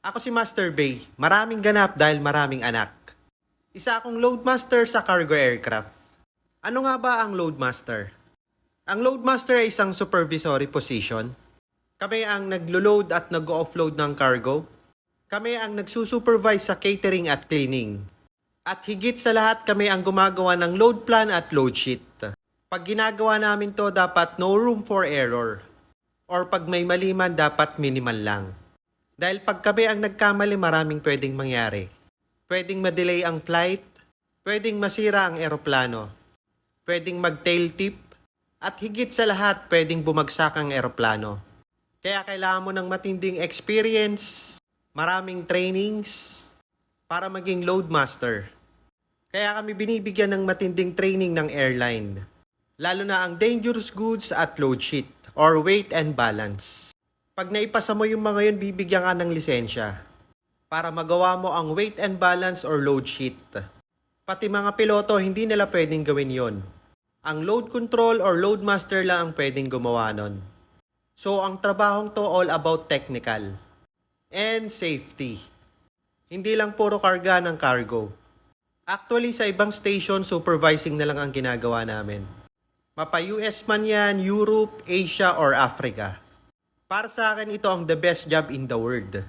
Ako si Master Bay. Maraming ganap dahil maraming anak. Isa akong loadmaster sa cargo aircraft. Ano nga ba ang loadmaster? Ang loadmaster ay isang supervisory position. Kami ang naglo-load at nag-offload ng cargo. Kami ang nagsusupervise sa catering at cleaning. At higit sa lahat kami ang gumagawa ng load plan at load sheet. Pag ginagawa namin to, dapat no room for error. Or pag may mali man, dapat minimal lang. Dahil pag kami ang nagkamali, maraming pwedeng mangyari. Pwedeng madelay ang flight, pwedeng masira ang eroplano, pwedeng mag-tail tip, at higit sa lahat, pwedeng bumagsak ang eroplano. Kaya kailangan mo ng matinding experience, maraming trainings, para maging loadmaster. Kaya kami binibigyan ng matinding training ng airline. Lalo na ang dangerous goods at load sheet or weight and balance. Pag naipasa mo yung mga yun, bibigyan ka ng lisensya para magawa mo ang weight and balance or load sheet. Pati mga piloto, hindi nila pwedeng gawin yon. Ang load control or load master lang ang pwedeng gumawa nun. So, ang trabahong to all about technical and safety. Hindi lang puro karga ng cargo. Actually, sa ibang station, supervising na lang ang ginagawa namin. Mapa US man yan, Europe, Asia, or Africa. Para sa akin, ito ang the best job in the world.